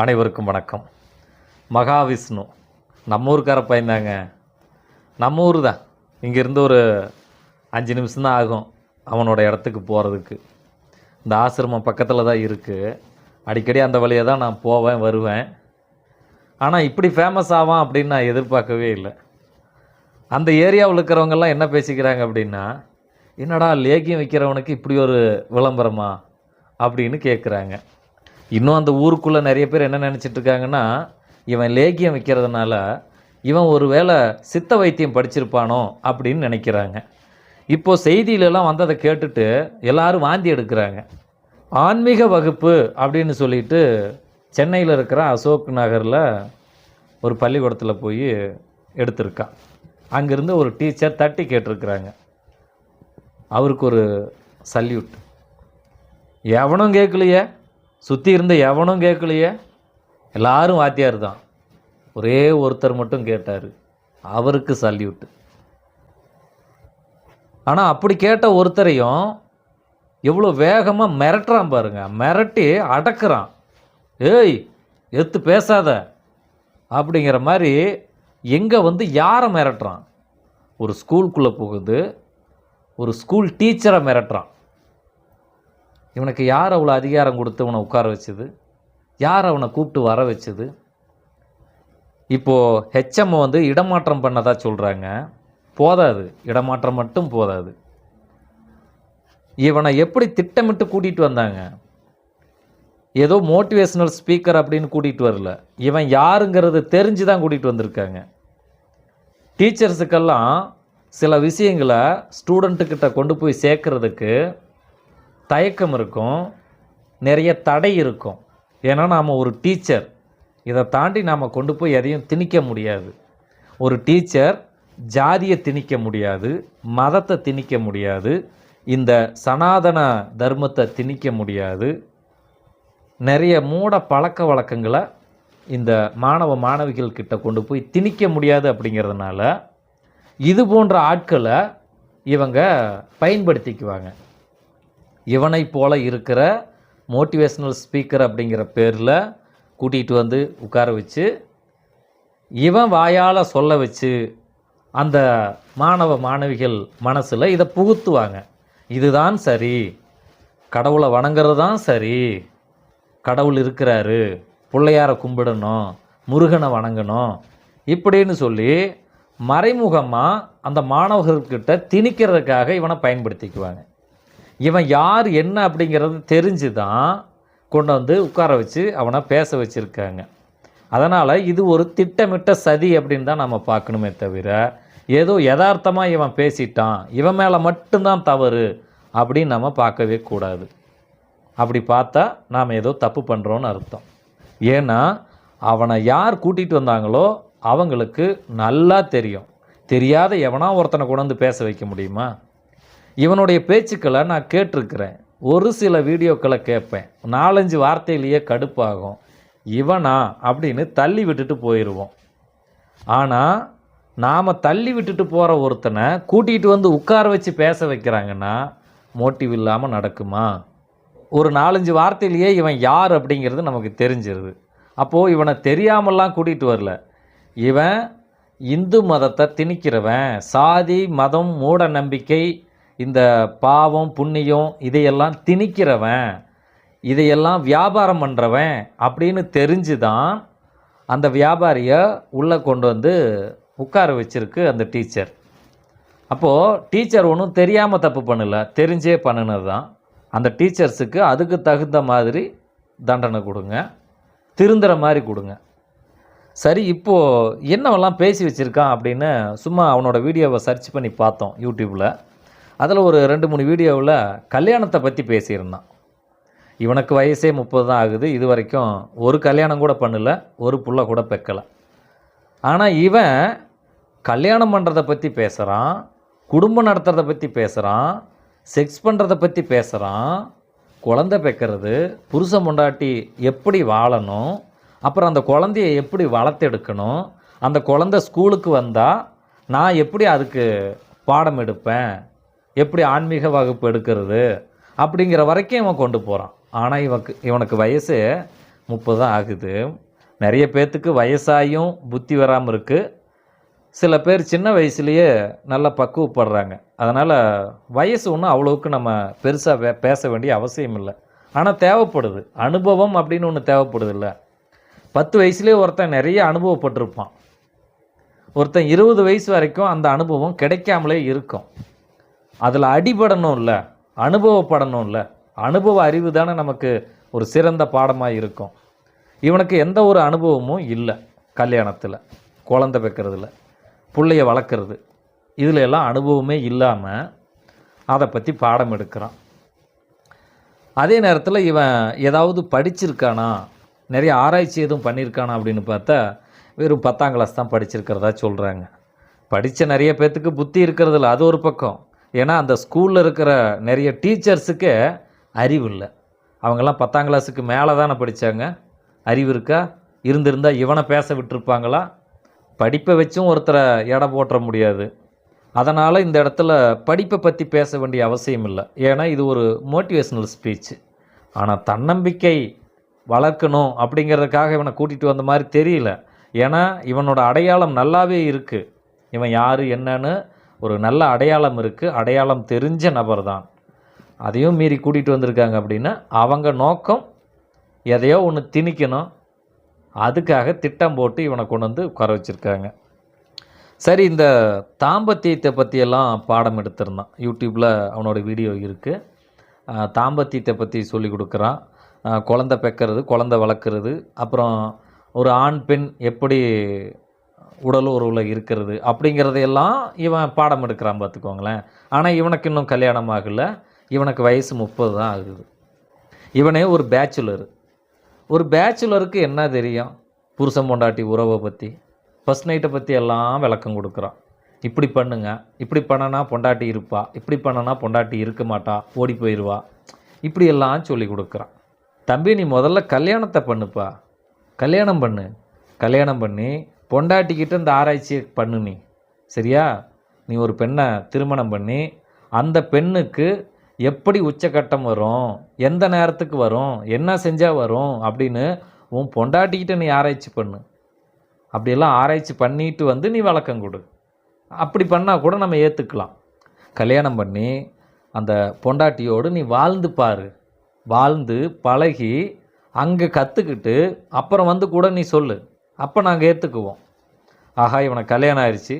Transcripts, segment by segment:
அனைவருக்கும் வணக்கம். மகாவிஷ்ணு. நம்ம ஊருக்கார பையன்தாங்க நம்ம ஊர் தான். இங்கேருந்து ஒரு அஞ்சு நிமிஷம் தான் ஆகும் அவனோட இடத்துக்கு போகிறதுக்கு இந்த ஆசிரமம் பக்கத்தில் தான் இருக்குது அடிக்கடி அந்த வழியாக தான் நான் போவேன் வருவேன். ஆனால் இப்படி ஃபேமஸ் ஆவான் அப்படின்னு நான் எதிர்பார்க்கவே இல்லை. அந்த ஏரியாவில் இருக்கிறவங்கெல்லாம் என்ன பேசிக்கிறாங்க அப்படின்னா என்னடா லேகியம் விற்கிறவனுக்கு இப்படி ஒரு விளம்பரமா? அப்படின்னு கேட்குறாங்க இன்னும் அந்த ஊருக்குள்ளே நிறைய பேர் என்ன நினச்சிட்டு இருக்காங்கன்னா இவன் லேகியம் விற்கிறதுனால இவன் ஒரு வேளை சித்த வைத்தியம் படிச்சிருப்பானோ அப்படின்னு நினைக்கிறாங்க. இப்போது செய்தியிலலாம் வந்ததை கேட்டுட்டு எல்லாரும் வாந்தி எடுக்கிறாங்க. ஆன்மீக வகுப்பு அப்படின்னு சொல்லிட்டு சென்னையில் இருக்கிற அசோக் நகரில் ஒரு பள்ளிக்கூடத்தில் போய் எடுத்திருக்கான். அங்கேருந்து ஒரு டீச்சர் தட்டி கேட்டிருக்கிறாங்க. அவருக்கு ஒரு சல்யூட். எவனும் கேட்கலையே சுற்றி இருந்த எவனும் கேட்கலையே? எல்லாரும் வாத்தியார் தான். ஒரே ஒருத்தர் மட்டும் கேட்டார். அவருக்கு சல்யூட்டு. ஆனால் அப்படி கேட்ட ஒருத்தரையும் எவ்வளோ வேகமாக மிரட்டுறான் பாருங்க. மிரட்டி அடக்குறான். ஏய் எத்து பேசாத அப்படிங்கிற மாதிரி எங்கே வந்து யாரை மிரட்டுறான்? ஒரு ஸ்கூலுக்குள்ளே போகுது ஒரு ஸ்கூல் டீச்சரை மிரட்டுறான். இவனுக்கு யார் அவ்வளோ அதிகாரம் கொடுத்து இவனை உட்கார வச்சது? யார் அவனை கூப்பிட்டு வர வச்சது? இப்போது ஹெச்எம் வந்து இடமாற்றம் பண்ணதாக சொல்கிறாங்க போதாது. இடமாற்றம் மட்டும் போதாது. இவனை எப்படி திட்டமிட்டு கூட்டிகிட்டு வந்தாங்க? ஏதோ மோட்டிவேஷ்னல் ஸ்பீக்கர் அப்படின்னு கூட்டிகிட்டு வரல. இவன் யாருங்கிறது தெரிஞ்சு தான் கூட்டிகிட்டு வந்திருக்காங்க டீச்சர்ஸுக்கெல்லாம் சில விஷயங்களை ஸ்டூடெண்ட்டுக்கிட்ட கொண்டு போய் சேர்க்குறதுக்கு தயக்கம் இருக்கும் நிறைய தடை இருக்கும். ஏன்னா நாம் ஒரு டீச்சர். இதை தாண்டி நாம் கொண்டு போய் எதையும் திணிக்க முடியாது. ஒரு டீச்சர் ஜாதியை திணிக்க முடியாது மதத்தை திணிக்க முடியாது இந்த சனாதன தர்மத்தை திணிக்க முடியாது. நிறைய மூட பழக்க வழக்கங்களை இந்த மாணவ மாணவிகள் கிட்ட கொண்டு போய் திணிக்க முடியாது அப்படிங்கிறதுனால இது போன்ற ஆட்களை இவங்க பயன்படுத்திக்குவாங்க. இவனை போல இருக்கிற மோட்டிவேஷ்னல் ஸ்பீக்கர் அப்படிங்கிற பேரில் கூட்டிகிட்டு வந்து உட்கார வச்சு இவன் வாயால் சொல்ல வச்சு அந்த மாணவ மாணவிகள் மனசில் இதை புகுத்துவாங்க. இதுதான் சரி. கடவுளை வணங்குறது தான் சரி. கடவுள் இருக்கிறாரு. பிள்ளையாரை கும்பிடணும். முருகனை வணங்கணும். இப்படின்னு சொல்லி மறைமுகமாக அந்த மாணவர்கள்கிட்ட திணிக்கிறதுக்காக இவனை பயன்படுத்திக்குவாங்க. இவன் யார் என்ன அப்படிங்கிறது தெரிஞ்சு தான் கொண்டு வந்து உட்கார வச்சு அவனை பேச வச்சுருக்காங்க. அதனால் இது ஒரு திட்டமிட்ட சதி அப்படின்னு தான் நம்ம பார்க்கணுமே தவிர ஏதோ யதார்த்தமாக இவன் பேசிட்டான் இவன் மேலே மட்டும்தான் தவறு அப்படின்னு நம்ம பார்க்கவே கூடாது. அப்படி பார்த்தா நாம் ஏதோ தப்பு பண்ணுறோன்னு அர்த்தம். ஏன்னா அவனை யார் கூட்டிகிட்டு வந்தாங்களோ அவங்களுக்கு நல்லா தெரியும். தெரியாத எவனா ஒருத்தனை கொண்டு வந்து பேச வைக்க முடியுமா? இவனுடைய பேச்சுக்களை நான் கேட்டிருக்கிறேன். ஒரு சில வீடியோக்களை கேட்பேன். நாலஞ்சு வார்த்தையிலேயே கடுப்பாகும். இவனா அப்படின்னு தள்ளி விட்டுட்டு போயிடுவோம் ஆனால் நாம் தள்ளி விட்டுட்டு போகிற ஒருத்தனை கூட்டிகிட்டு வந்து உட்கார வச்சு பேச வைக்கிறாங்கன்னா மோட்டிவ் இல்லாமல் நடக்குமா? ஒரு நாலஞ்சு வார்த்தையிலேயே இவன் யார் அப்படிங்கிறது நமக்கு தெரிஞ்சிருது. அப்போது இவனை தெரியாமலாம் கூட்டிகிட்டு வரல. இவன் இந்து மதத்தை திணிக்கிறவன் சாதி மதம் மூட நம்பிக்கை இந்த பாவம் புண்ணியம் இதையெல்லாம் திணிக்கிறவன் இதையெல்லாம் வியாபாரம் பண்ணுறவன் அப்படின்னு தெரிஞ்சு தான் அந்த வியாபாரியை உள்ளே கொண்டு வந்து உட்கார வச்சிருக்கு அந்த டீச்சர். அப்போது டீச்சர் ஒன்றும் தெரியாமல் தப்பு பண்ணல தெரிஞ்சே பண்ணினது தான் அந்த டீச்சர்ஸுக்கு அதுக்கு தகுந்த மாதிரி தண்டனை கொடுங்க திருந்துற மாதிரி கொடுங்க. சரி இப்போது என்னவெல்லாம் பேசி வச்சுருக்கான் அப்படின்னு சும்மா அவனோட வீடியோவை சர்ச் பண்ணி பார்த்தோம் யூடியூப்பில் அதில் ஒரு ரெண்டு மூணு வீடியோவில் கல்யாணத்தை பற்றி பேசியிருந்தான். இவனுக்கு வயசே முப்பது தான் ஆகுது. இது வரைக்கும் ஒரு கல்யாணம் கூட பண்ணல ஒரு புள்ள கூட பெக்கலை. ஆனால் இவன் கல்யாணம் பண்ணுறத பற்றி பேசுகிறான் குடும்பம் நடத்துகிறத பற்றி பேசுகிறான் செக்ஸ் பண்ணுறத பற்றி பேசுகிறான் குழந்தை பெக்கிறது புருஷன் முண்டாட்டி எப்படி வாழணும் அப்புறம் அந்த குழந்தைய எப்படி வளர்த்தெடுக்கணும் அந்த குழந்தை ஸ்கூலுக்கு வந்தால் நான் எப்படி அதுக்கு பாடம் எடுப்பேன் எப்படி ஆன்மீக வகுப்பு எடுக்கிறது அப்படிங்கிற வரைக்கும் இவன் கொண்டு போகிறான் ஆனால் இவனுக்கு இவனுக்கு வயசு முப்பது தான் ஆகுது. நிறைய பேர்த்துக்கு வயசாயும் புத்தி வராமல் இருக்குது சில பேர் சின்ன வயசுலேயே நல்லா பக்குவப்படுறாங்க. அதனால் வயசு ஒன்றும் அவ்வளோவுக்கு நம்ம பெருசாக வே பேச வேண்டிய அவசியம் இல்லை. ஆனால் தேவைப்படுது. அனுபவம் அப்படின்னு ஒன்று தேவைப்படுது இல்லை. பத்து வயசுலேயே ஒருத்தன் நிறைய அனுபவப்பட்டிருப்பான். ஒருத்தன் இருபது வயசு வரைக்கும் அந்த அனுபவம் கிடைக்காமலே இருக்கும். அதில் அடிபடணும் இல்லை அனுபவப்படணும் இல்லை அனுபவ அறிவு தானே நமக்கு ஒரு சிறந்த பாடமாக இருக்கும். இவனுக்கு எந்த ஒரு அனுபவமும் இல்லை கல்யாணத்தில் குழந்தை பெக்கிறதுல பிள்ளைய வளர்க்குறது இதில் எல்லாம் அனுபவமே இல்லாமல் அதை பற்றி பாடம் எடுக்கிறான். அதே நேரத்தில் இவன் ஏதாவது படிச்சிருக்கானா நிறைய ஆராய்ச்சி எதுவும் பண்ணியிருக்கானா அப்படின்னு பார்த்தா வெறும் பத்தாம் கிளாஸ் தான் படிச்சிருக்கிறதா சொல்கிறாங்க படித்த நிறைய பேர்த்துக்கு புத்தி இருக்கிறதில்ல அது ஒரு பக்கம். ஏன்னா அந்த ஸ்கூலில் இருக்கிற நிறைய டீச்சர்ஸுக்கு அறிவு இல்லை. அவங்கெல்லாம் பத்தாம் கிளாஸுக்கு மேலே தானே படித்தாங்க அறிவு இருக்கா? இருந்திருந்தால் இவனை பேச விட்டுருப்பாங்களா? படிப்பை வச்சும் ஒருத்தரை எடை போட்டுற முடியாது. அதனால் இந்த இடத்துல படிப்பை பற்றி பேச வேண்டிய அவசியம் இல்லை. ஏன்னா இது ஒரு மோட்டிவேஷ்னல் ஸ்பீச். ஆனால் தன்னம்பிக்கை வளர்க்கணும் அப்படிங்கிறதுக்காக இவனை கூட்டிகிட்டு வந்த மாதிரி தெரியல. ஏன்னா இவனோட அடையாளம் நல்லாவே இருக்குது இவன் யார் என்னன்னு ஒரு நல்ல அடையாளம் இருக்குது அடையாளம் தெரிஞ்ச நபர் தான் அதையும் மீறி கூட்டிகிட்டு வந்திருக்காங்க அப்படின்னா அவங்க நோக்கம் எதையோ ஒன்று திணிக்கணும். அதுக்காக திட்டம் போட்டு இவனை கொண்டு வந்து உட்கார வச்சுருக்காங்க. சரி இந்த தாம்பத்தியத்தை பற்றியெல்லாம் பாடம் எடுத்திருந்தான். யூடியூப்பில் அவனோட வீடியோ இருக்குது தாம்பத்தியத்தை பற்றி சொல்லி கொடுக்குறான். குழந்த குழந்தை பெக்கிறது குழந்தை வளர்க்குறது அப்புறம் ஒரு ஆண் பெண் எப்படி உடல் உறவில் இருக்கிறது அப்படிங்கிறதையெல்லாம் இவன் பாடம் எடுக்கிறான் பார்த்துக்கோங்களேன். ஆனால் இவனுக்கு இன்னும் கல்யாணம் ஆகல. இவனுக்கு வயசு முப்பது தான் ஆகுது. இவனே ஒரு பேச்சுலர் ஒரு பேச்சுலருக்கு என்ன தெரியும்? புருஷன் பொண்டாட்டி உறவை பற்றி ஃபஸ்ட் நைட்டை பற்றி எல்லாம் விளக்கம் கொடுக்குறான். இப்படி பண்ணுங்க இப்படி பண்ணனா பொண்டாட்டி இருப்பா இப்படி பண்ணனா பொண்டாட்டி இருக்க மாட்டா ஓடி போயிடுவா இப்படி எல்லாம் சொல்லி கொடுக்குறான். தம்பி நீ முதல்ல கல்யாணத்தை பண்ணுப்பா. கல்யாணம் பண்ணு. கல்யாணம் பண்ணி பொண்டாட்டிக்கிட்ட இந்த ஆராய்ச்சியை பண்ணு நீ. சரியா? நீ ஒரு பெண்ணை திருமணம் பண்ணி அந்த பெண்ணுக்கு எப்படி உச்சக்கட்டம் வரும் எந்த நேரத்துக்கு வரும் என்ன செஞ்சால் வரும் அப்படின்னு உன் பொண்டாட்டிக்கிட்ட நீ ஆராய்ச்சி பண்ணு. அப்படியெல்லாம் ஆராய்ச்சி பண்ணிட்டு வந்து நீ வழக்கம் கொடு. அப்படி பண்ணால் கூட நம்ம ஏற்றுக்கலாம் கல்யாணம் பண்ணி அந்த பொண்டாட்டியோடு நீ வாழ்ந்து பாரு. வாழ்ந்து பழகி அங்கே கற்றுக்கிட்டு அப்புறம் வந்து கூட நீ சொல்லு. அப்போ நாங்கள் ஏற்றுக்குவோம் ஆஹா இவனுக்கு கல்யாணம் ஆயிடுச்சு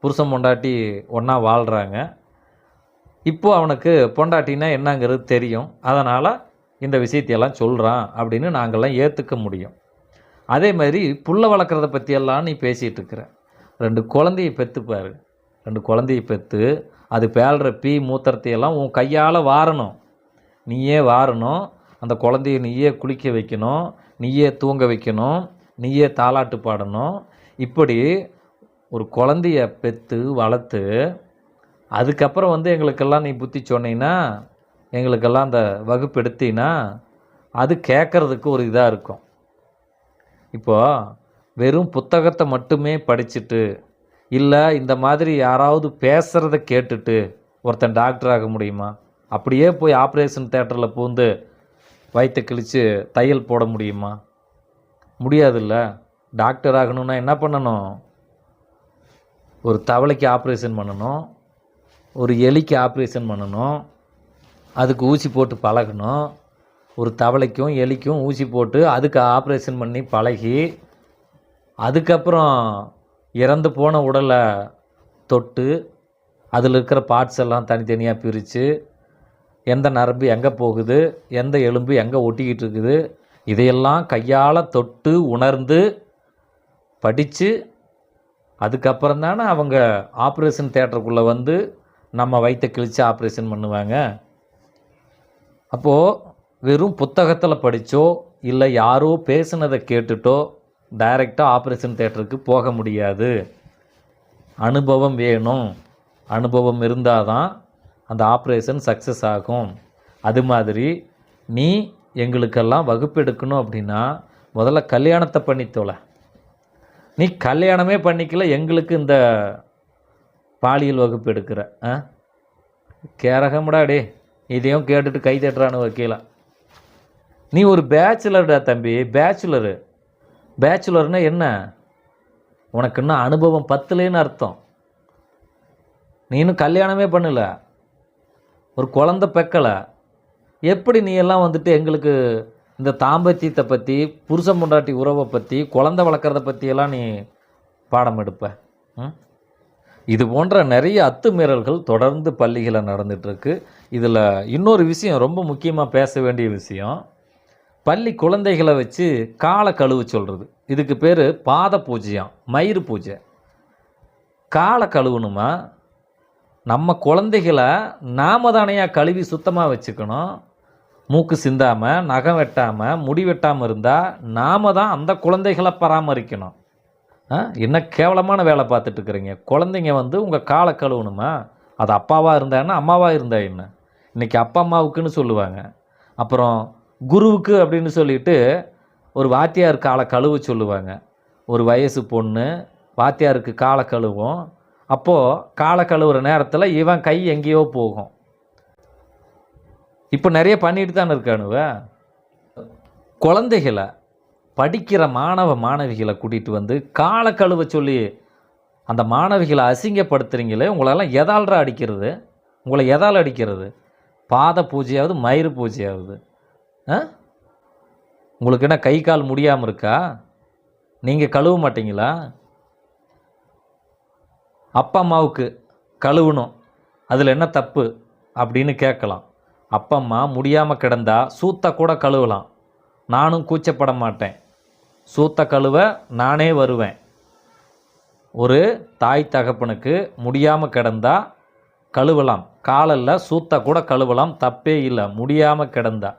புருஷன் பொண்டாட்டி ஒன்றா வாழ்கிறாங்க இப்போது அவனுக்கு பொண்டாட்டினா என்னங்கிறது தெரியும். அதனால் இந்த விஷயத்தையெல்லாம் சொல்கிறான் அப்படின்னு நாங்கள்லாம் ஏற்றுக்க முடியும். அதே மாதிரி புள்ள வளர்க்குறத பற்றியெல்லாம் நீ பேசிகிட்டு இருக்கிற. ரெண்டு குழந்தைய பெற்றுப்பாரு ரெண்டு குழந்தைய பெற்று அது பேழ்கிற பீ மூத்திரத்தையெல்லாம் உன் கையால் வாரணும். நீயே வாரணும். அந்த குழந்தைய நீயே குளிக்க வைக்கணும். நீயே தூங்க வைக்கணும். நீயே தாலாட்டு பாடணும். இப்படி ஒரு குழந்தைய பெற்று வளர்த்து அதுக்கப்புறம் வந்து எங்களுக்கெல்லாம் நீ புத்தி சொன்னீங்கன்னா எங்களுக்கெல்லாம் அந்த வகுப்பு எடுத்தீங்கன்னா அது கேட்குறதுக்கு ஒரு இதாக இருக்கும். இப்போது வெறும் புத்தகத்தை மட்டுமே படிச்சுட்டு இல்லை இந்த மாதிரி யாராவது பேசுகிறத கேட்டுட்டு ஒருத்தன் டாக்டர் ஆக முடியுமா? அப்படியே போய் ஆப்ரேஷன் தேட்டரில் பூந்து வயிற்று கிழித்து தையல் போட முடியுமா? முடியாதுல்ல. டாக்டர் ஆகணும்னா என்ன பண்ணணும்? ஒரு தவளைக்கு ஆப்ரேஷன் பண்ணணும். ஒரு எலிக்கு ஆப்ரேஷன் பண்ணணும். அதுக்கு ஊசி போட்டு பழகணும். ஒரு தவளைக்கும் எலிக்கும் ஊசி போட்டு அதுக்கு ஆப்ரேஷன் பண்ணி பழகி அதுக்கப்புறம் இறந்து போன உடலை தொட்டு அதில் இருக்கிற பார்ட்ஸ் எல்லாம் தனித்தனியாக பிரித்து எந்த நரம்பு எங்கே போகுது? எந்த எலும்பு எங்கே ஒட்டிக்கிட்டு இருக்குது? இதையெல்லாம் கையால் தொட்டு உணர்ந்து படித்து அதுக்கப்புறம் தானே அவங்க ஆப்ரேஷன் தேட்டருக்குள்ளே வந்து நம்ம வயிற்றை கிழித்து ஆப்ரேஷன் பண்ணுவாங்க. அப்போது வெறும் புத்தகத்தில் படித்தோ இல்லை யாரோ பேசுனதை கேட்டுட்டோ டைரெக்டாக ஆப்ரேஷன் தேட்டருக்கு போக முடியாது. அனுபவம் வேணும். அனுபவம் இருந்தால் தான் அந்த ஆப்ரேஷன் சக்ஸஸ் ஆகும். அது மாதிரி நீ எங்களுக்கெல்லாம் வகுப்பு எடுக்கணும் அப்படின்னா முதல்ல கல்யாணத்தை பண்ணித்தோலை நீ கல்யாணமே பண்ணிக்கல எங்களுக்கு இந்த பாலியல் வகுப்பு எடுக்கிற ஆ? கேரகமுடா டே இதையும் கேட்டுட்டு கை தட்டுறான்னு வக்கீலா. நீ ஒரு பேச்சுலர்டா தம்பி பேச்சுலரு பேச்சுலர்னா என்ன? உனக்கு இன்னும் அனுபவம் பத்துலேன்னு அர்த்தம். நீ இன்னும் கல்யாணமே பண்ணல. ஒரு குழந்த பெக்கலை. எப்படி நீ எல்லாம் வந்துட்டு எங்களுக்கு இந்த தாம்பத்தியத்தை பற்றி புருஷன் பொண்டாட்டி உறவை பற்றி குழந்த வளர்க்குறத பற்றியெல்லாம் நீ பாடம் எடுப்ப? இது போன்ற நிறைய அத்துமீறல்கள் தொடர்ந்து பள்ளிகளில் நடந்துகிட்ருக்கு இதில் இன்னொரு விஷயம் ரொம்ப முக்கியமாக பேச வேண்டிய விஷயம் பள்ளி குழந்தைகளை வச்சு காலை கழுவு சொல்கிறது இதுக்கு பேர் பாத பூஜையாம் மயிறு பூஜை. காலை கழுவணுமா? நம்ம குழந்தைகளை நாம தானையாக கழுவி சுத்தமாக வச்சுக்கணும்? மூக்கு சிந்தாமல் நகம் வெட்டாமல் முடி வெட்டாமல் இருந்தால் நாம் தான் அந்த குழந்தைகளை பராமரிக்கணும். ஆ? என்ன கேவலமான வேலை பார்த்துட்டு இருக்கிறீங்க? குழந்தைங்க வந்து உங்கள் காலை கழுவணுமா? அது அப்பாவாக இருந்தா என்ன அம்மாவாக இருந்தா என்ன? இன்றைக்கி அப்பா அம்மாவுக்குன்னு சொல்லுவாங்க. அப்புறம் குருவுக்கு அப்படின்னு சொல்லிட்டு ஒரு வாத்தியார் காலை கழுவ சொல்லுவாங்க. ஒரு வயசு பொண்ணு வாத்தியாருக்கு காலை கழுவும். அப்போது காலை கழுவுற நேரத்தில் இவன் கை எங்கேயோ போகும். இப்போ நிறைய பண்ணிட்டு தானே இருக்கானுவ குழந்தைகளை படிக்கிற மாணவ மாணவிகளை கூட்டிகிட்டு வந்து காலை கழுவ சொல்லி அந்த மாணவிகளை அசிங்கப்படுத்துறீங்களே உங்களெல்லாம் எதால்ரா அடிக்கிறது? உங்களை எதால் அடிக்கிறது? பாத பூஜையாவது மயிறு பூஜையாவது. ஆ? உங்களுக்கு என்ன கை கால் முடியாமல் இருக்கா? நீங்கள் கழுவ மாட்டீங்களா? அப்பா அம்மாவுக்கு கழுவணும். அதில் என்ன தப்பு? அப்படின்னு கேட்கலாம். அப்பம்மா முடியாமல் கிடந்தா சூத்த கூட கழுவலாம். நானும் கூச்சப்பட மாட்டேன். சூத்த கழுவ நானே வருவேன். ஒரு தாய் தகப்பனுக்கு முடியாமல் கிடந்தா கழுவலாம். காலில் சூத்த கூட கழுவலாம் தப்பே இல்லை முடியாமல் கிடந்தா.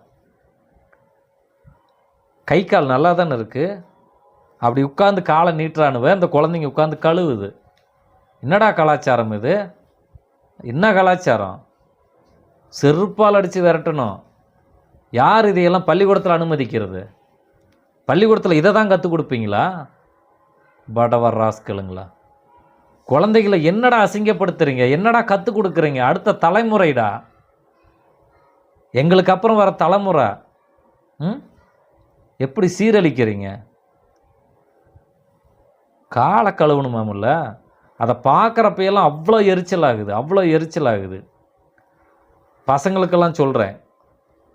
கை கால் நல்லா தானே இருக்குது அப்படி உட்காந்து காலை நீட்டுறானுவ அந்த குழந்தைங்க உட்காந்து கழுவுது. என்னடா கலாச்சாரம் இது? என்ன கலாச்சாரம்? செருப்பால் அடித்து விரட்டணும். யார் இதையெல்லாம் பள்ளிக்கூடத்தில் அனுமதிக்கிறது? பள்ளிக்கூடத்தில் இதை தான் கற்றுக் கொடுப்பீங்களா? படவர் ராஸ்களுங்களா குழந்தைகளை என்னடா அசிங்கப்படுத்துறீங்க? என்னடா கற்றுக் கொடுக்குறீங்க? அடுத்த தலைமுறைடா. எங்களுக்கு அப்புறம் வர தலைமுறை. ம்? எப்படி சீரழிக்கிறீங்க? காலை கழுவணுமாமில்ல அதை பார்க்குறப்பையெல்லாம் அவ்வளோ எரிச்சல் ஆகுது அவ்வளோ எரிச்சல் ஆகுது பசங்களுக்கெல்லாம் சொல்கிறேன்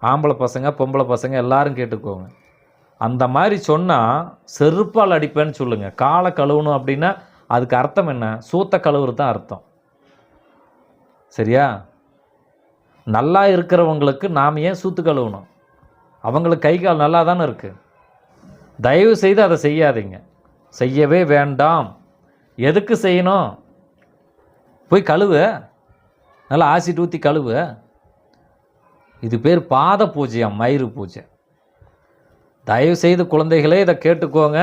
ஆம்பளை பசங்க பொம்பளை பசங்க எல்லாரும் கேட்டுக்கோங்க. அந்த மாதிரி சொன்னால் செருப்பால் அடிப்பேன்னு சொல்லுங்கள் காலை கழுவணும் அப்படின்னா அதுக்கு அர்த்தம் என்ன? சூத்த கழுவுறது தான் அர்த்தம். சரியா? நல்லா இருக்கிறவங்களுக்கு நாம் ஏன் சூத்து கழுவணும்? அவங்களுக்கு கை கால் நல்லா தானே இருக்குது தயவு செய்து அதை செய்யாதீங்க. செய்யவே வேண்டாம். எதுக்கு செய்யணும்? போய் கழுவு. நல்லா ஆசிட் ஊற்றி கழுவு. இது பேர் பாத பூஜையா மயிறு பூஜை. தயவு செய்து குழந்தைகளே இதை கேட்டுக்கோங்க.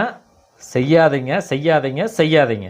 செய்யாதீங்க செய்யாதீங்க செய்யாதீங்க.